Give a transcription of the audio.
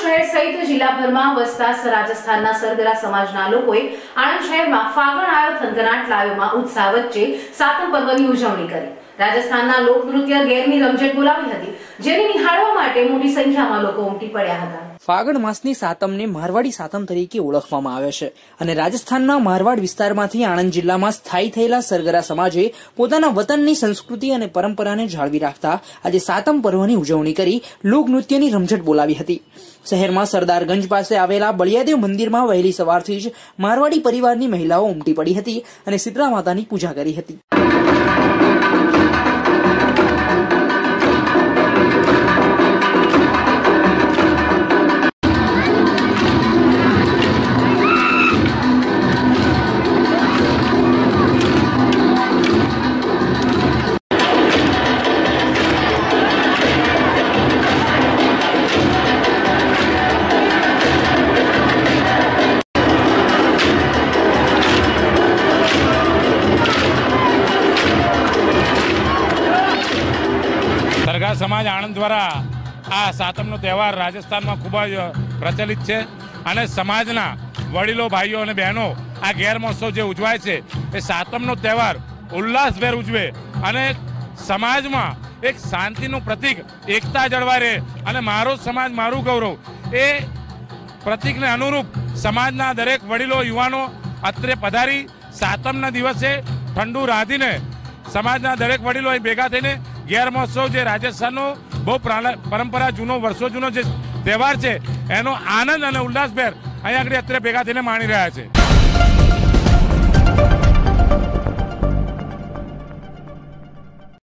શહેર સહિત જિલ્લાભરમાં વસતા રાજસ્થાનના સરગરા સમાજના લોકોએ આણંદ શહેરમાં ફાગણ આયો થનગનાટ લાવ્યોમાં ઉત્સાહ વચ્ચે સાતમ પર્વની ઉજવણી કરી. રાજસ્થાનના લોકનૃત્ય ગેરની રમઝટ બોલાવી હતી, જેને નિહાળવા માટે મોટી સંખ્યામાં લોકો ઉમટી પડ્યા હતા. ફાગણ માસની સાતમને મારવાડી સાતમ તરીકે ઓળખવામાં આવે છે અને રાજસ્થાનના મારવાડ વિસ્તારમાંથી આણંદ જિલ્લામાં સ્થાયી થયેલા સરગરા સમાજે પોતાના વતનની સંસ્કૃતિ અને પરંપરાને જાળવી રાખતા આજે સાતમ પર્વની ઉજવણી કરી લોકનૃત્યની રમઝટ બોલાવી હતી. શહેરમાં સરદારગંજ પાસે આવેલા બળિયાદેવ મંદિરમાં વહેલી સવારથી જ મારવાડી પરિવારની મહિલાઓ ઉમટી પડી હતી અને શીતળા માતાની પૂજા કરી હતી. સરગા સમાજ આણંદ દ્વારા આ સાતમનો તહેવાર રાજસ્થાનમાં ખૂબ જ પ્રચલિત છે. અને સમાજના વડીલો, ભાઈઓ અને બહેનો આ ગેર મહોત્સવ જે ઉજવાય છે, એ સાતમનો તહેવાર ઉલ્લાસભેર ઉજવે અને સમાજમાં એક શાંતિનું પ્રતીક, એકતા જળવાય રહે અને મારો સમાજ મારું ગૌરવ, એ પ્રતીકને અનુરૂપ સમાજના દરેક વડીલો, યુવાનો અત્રે પધારી સાતમના દિવસે ઠંડુ રાંધીને સમાજના દરેક વડીલો અહીં ભેગા થઈને ગેર મહોત્સવ જે રાજસ્થાનનો બહુ પરંપરા જૂનો, વર્ષો જૂનો જે તહેવાર છે, એનો આનંદ અને ઉલ્લાસભેર અહીંયા આગળ અત્યારે ભેગા થઈને માણી રહ્યા છે.